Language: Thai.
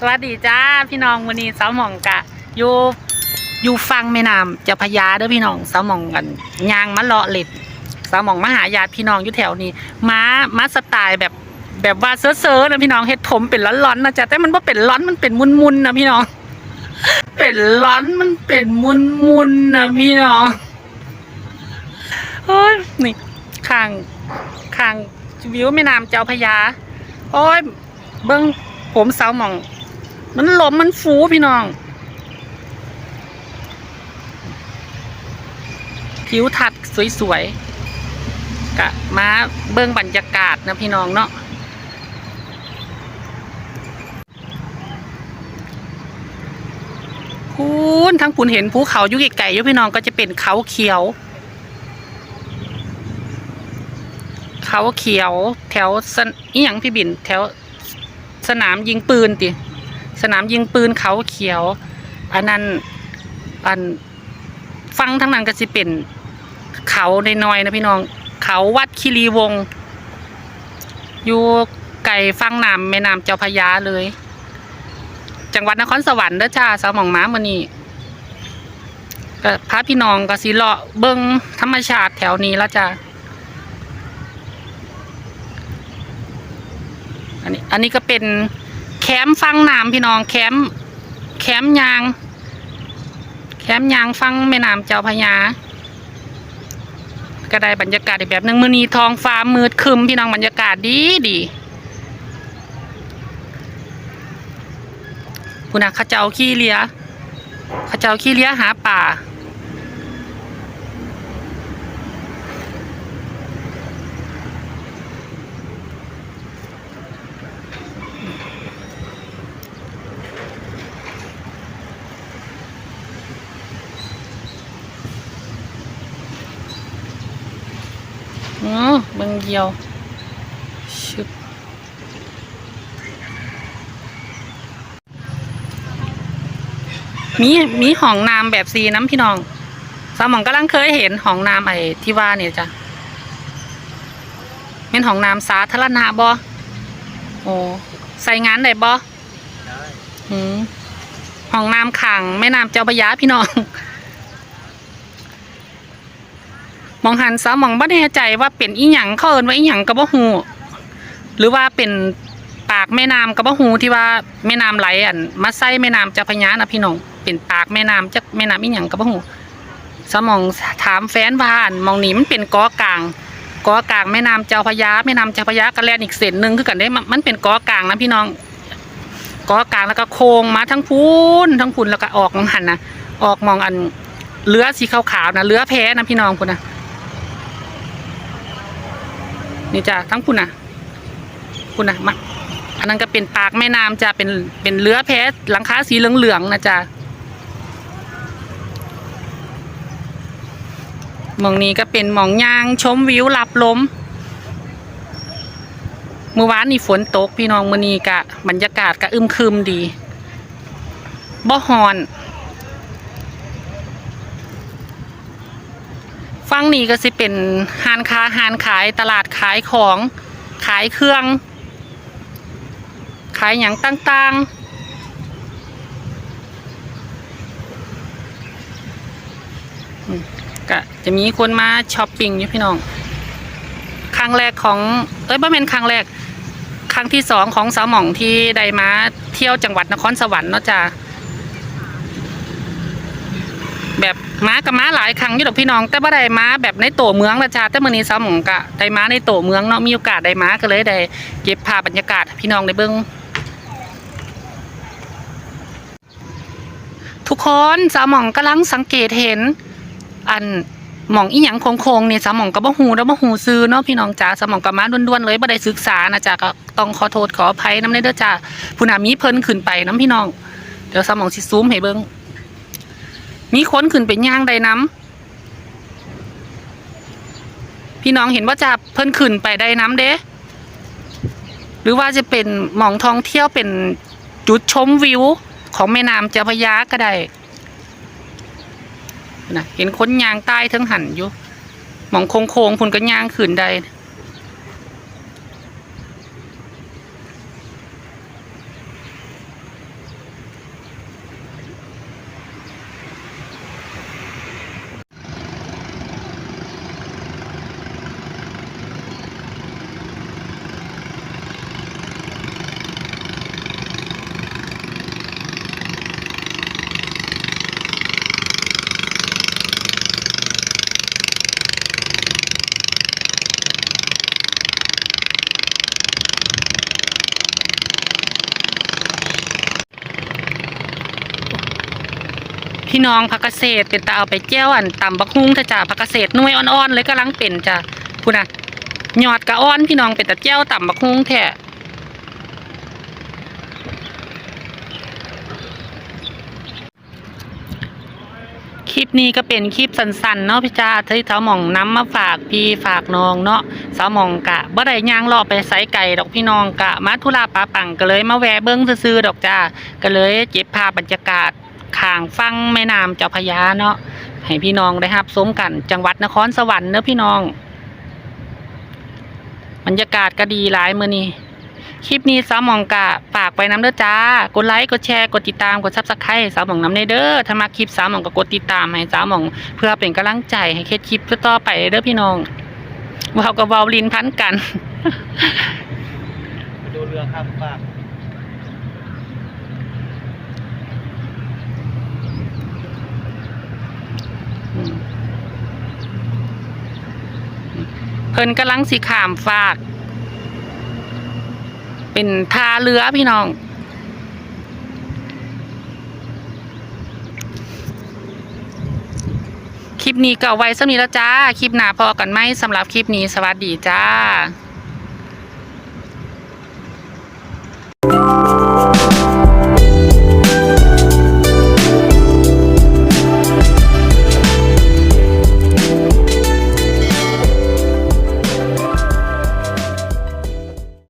สวัสดีจ้าพี่น้องวันนี้สาวหม่องกะอยู่อยู่ฟังแม่น้ำเจ้าพยาเด้อพี่น้องสาวหม่องกันยางมะเลาะเล็ดสาวหม่องมาหาญาติพี่น้องอยู่แถวนี้ม้าม้าสไตล์แบบแบบว่าเซ่อๆนะพี่น้องเฮ็ดผมเป็นร้อนๆนะจ๊ะแต่มันว่าเป็นร้อนมันเป็นมุนๆนะพี่น้อง เป็นร้อนมันเป็นมุนๆนะพี่น้องโอ้ยนี่ข้างข้างวิวแม่น้ำเจ้าพยาโอ้ยเบิ้งผมสาวหมอง มันหลมมันฟูพี่น้อง ผิวทัดสวยๆกะมาเบิ้งบรรยากาศนะพี่น้องเนาะพูนทั้งพูนเห็นภูเขาอยู่ไกลๆอยู่พี่น้องก็จะเป็นเขาเขียว เขาเขียว แถวสนอีหยังพี่บิน แถวสนามยิงปืนติ สนามยิงปืนเขาเขียว อันนั้นอันฟังทั้งนั้นก็สิเป็นเขาในน้อยนะพี่น้อง เขาวัดคีรีวงอยู่ไก่ฟังน้ำแม่น้ำเจ้าพยาเลย จังหวัดนครสวรรค์เด้อจ้าสาวหมองม้ามันนี่ก็พาพี่น้องก็สิเลาะเบิงธรรมชาติแถวนี้ล้วจ้าอันนี้อันนี้ก็เป็น แคมฟังน้ำพี่น้องแคมแคมยาง แคมยางฟังแม่น้ำเจ้าพระยาก็ได้บรรยากาศอีกแบบหนึ่งมือนีทองฟ้ามืดคึมพี่น้องบรรยากาศดีดีคุณอาข้าเจ้าขี้เลียข้าเจ้าขี้เลียหาป่า อ๋อเบิ่งเดียวชึบมีมีห้องน้ำแบบซีน้ำพี่น้องสาวหมองกำลังเคยเห็นห้องน้ำไอ้ที่ว่าเนี่ยจ้ะเป็นห้องน้ำสาธารณะบ่โอ้ใส่งานได้บ่อืมห้องน้ำขังแม่น้ำเจ้าพระยาพี่น้อง มองหันซะมองบ่แน่ใจว่าเป็นอีหยังเขาเอินว่าอีหยังก็บ่ฮู้หรือว่าเป็นปากแม่น้ำก็บ่ฮู้ที่ว่าแม่น้ำไหลอันมาใส่แม่น้ำเจ้าพระยานะพี่น้องเป็นปากแม่น้ำจักแม่น้ำอีหยังก็บ่ฮู้สมองถามแฟนว่าอันมองนี่มันเป็นกาะกลางกาะกลางแม่น้ำเจ้าพระยาแม่น้ำเจ้าพระยาก็แลนอีกเส้นหนึ่งคือกันได้มันเป็นกาะกลางนะพี่น้องกาะกลางแล้วก็โค้งมาทั้งพูนทั้งพูนแล้วก็ออกมองหันนะออกมองอันเรือสีขาวๆนะเรือแพนะพี่น้องพุ่นนะ นี่จ้ะทั้งคุณน่ะคุณน่ะมาอันนั้นก็เป็นปากแม่น้ำจ้ะเป็นเป็นเรือแพหลังคาสีเหลืองๆนะจ้ะมองนี้ก็เป็นหมองยางชมวิวหลับลมเมื่อวานนี่ฝนตกพี่น้องมื่อนี้กะบรรยากาศก็อึมครึมดีบ่ฮอน ฟังนี่ก็สิเป็นหานค้าหานขายตลาดขายของขายเครื่อง ขายอย่างต่างๆก็จะมีคนมาช้อปปิ้งอยู่พี่น้อง ครั้งแรกของ เอ้ยบ่เป็นครั้งแรก ครั้งที่สองของสาวหม่องที่ได้มาเที่ยวจังหวัดนครสวรรค์เนาะจ้า แบบม้ากับม้าหลายครั้งอยู่ดอกพี่น้อง แต่ว่าได้ม้าแบบในโตเมืองละจ้าแต่มื้อนี้สาวหมองกะได้ม้าในโตเมืองเนาะมีโอกาสได้ม้าก็เลยได้เก็บภาพบรรยากาศพี่น้องได้เบิ่งทุกคนสาวหมองกำลังสังเกตเห็น อันหมองอีหยังโค้งๆเนี่ยสาวหมองก็บ่ฮู้แล้วบ่ฮู้ซื้อเนาะพี่น้องจ้าสาวหมองก็มาด้วนๆเลยบ่ได้ศึกษานะจ้าก็ต้องขอโทษขออภัยน้ำเด้อจ้าผู้น่ะมีเพิ่นขึ้นไปนํพี่น้อง เดี๋ยวสาวหมองสิซูมให้เบิ่ง มีคนขึ้นไปย่างใดน้ำพี่น้องเห็นว่าจะเพิ่นขึ้นไปได้น้ำเด้หรือว่าจะเป็นหมองท่องเที่ยวเป็นจุดชมวิวของแม่น้ำเจ้าพระยาก็ได้นะเห็นคนย่างใต้ทั้งหันอยู่ หมองโค้งโค้งๆพุ่นก็ย่างขึ้นได้ พี่น้องผักเกษตรเป็นตาเอาไปแจ้วอันตำบักฮุ้งถอะจ้าผักเกษตรหน่วยอ่อนๆเลยกำลังเป็นจ้าพูดนะหยอดกะอ่อนพี่น้องเป็นตาแจ้วต่ำบักฮุ้งแท้คลิปนี้ก็เป็นคลิปสั้นๆเนาะพี่จ้าที่สาวหม่องน้ำมาฝากพี่ฝากน้องเนาะสาวหม่องกะบ่ได้ย่างรอไปไสไก่ดอกพี่น้องกะมาธุระปาปังก็เลยมาแวะเบิ้งซื่อดอกจ้าก็เลยเก็บภาพบรรยากาศ ข้างฟังแม่น้ำเจ้าพยาเนาะให้พี่น้องได้รับชมกัน จังหวัดนครสวรรค์เนอะพี่น้องบรรยากาศก็ดีหลายมือนี้คลิปนี้สาวหมองกะฝากไปน้ำเด้อจ้ากดไลค์กดแชร์กดติดตามกดซับสไครต์สาวหมองน้ำในเด้อถ้ามาคลิปสาวหมองก็กดติดตามให้สาวหมอง เพื่อเป็นกำลังใจให้เคสคลิปต่อไปเด้อพี่น้องเว้ากับเว้าลินพันกัน ไปดูเรือข้ามฟาก เพิ่นกำลังสีขามฝาก เป็นท่าเรือพี่น้อง คลิปนี้ก็เอาไว้สำนี้แล้วจ้า คลิปหน้าพอกันไหมสำหรับคลิปนี้สวัสดีจ้า